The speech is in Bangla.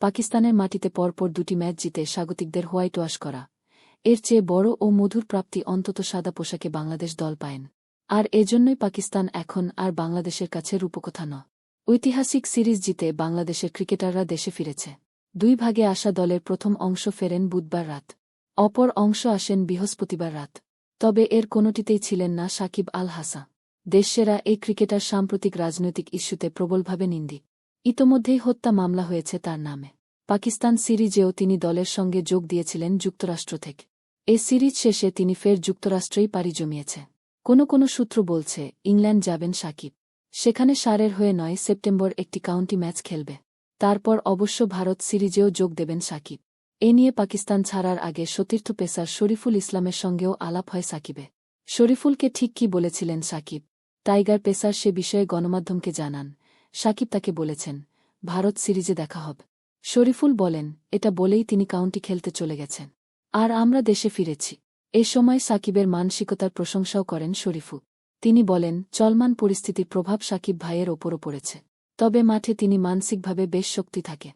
পাকিস্তানের মাটিতে পরপর দুটি ম্যাচ জিতে স্বাগতিকদের হোয়াইট ওয়াশ করা। এর চেয়ে বড় ও মধুর প্রাপ্তি অন্তত সাদা পোশাকে বাংলাদেশ দল পায়েন। আর এজন্যই পাকিস্তান এখন আর বাংলাদেশের কাছে রূপকথা ন ঐতিহাসিক সিরিজ জিতে বাংলাদেশের ক্রিকেটাররা দেশে ফিরেছে। দুই ভাগে আসা দলের প্রথম অংশ ফেরেন বুধবার রাত। অপর অংশ আসেন বৃহস্পতিবার রাত। তবে এর কোনোটিতেই ছিলেন না সাকিব আল হাসা দেশসেরা এই ক্রিকেটার সাম্প্রতিক রাজনৈতিক ইস্যুতে প্রবলভাবে নিন্দি ইতোমধ্যেই হত্যা মামলা হয়েছে তার নামে। পাকিস্তান সিরিজেও তিনি দলের সঙ্গে যোগ দিয়েছিলেন যুক্তরাষ্ট্র থেকে। এ সিরিজ শেষে তিনি ফের যুক্তরাষ্ট্রেই পাড়ি জমিয়েছে। কোনো কোনো সূত্র বলছে, ইংল্যান্ড যাবেন সাকিব। সেখানে সারের হয়ে নয় সেপ্টেম্বর একটি কাউন্টি ম্যাচ খেলবে। তারপর অবশ্য ভারত সিরিজেও যোগ দেবেন সাকিব। এ নিয়ে পাকিস্তান ছাড়ার আগে সতীর্থ পেসার শরীফুল ইসলামের সঙ্গেও আলাপ হয় সাকিবে। শরীফুলকে ঠিক কি বলেছিলেন সাকিব? টাইগার পেসার সে বিষয়ে গণমাধ্যমকে জানান। সাকিব তাকে বলেছেন, ভারত সিরিজে দেখা হবে। শরীফুল বলেন, এটা বলেই তিনি কাউন্টি খেলতে চলে গেছেন। আর আমরা দেশে ফিরেছি। এ সময় সাকিবের মানসিকতার প্রশংসাও করেন শরীফু তিনি বলেন, চলমান পরিস্থিতির প্রভাব সাকিব ভাইয়ের ওপরও পড়েছে। তবে মাঠে তিনি মানসিকভাবে বেশ শক্তি থাকে।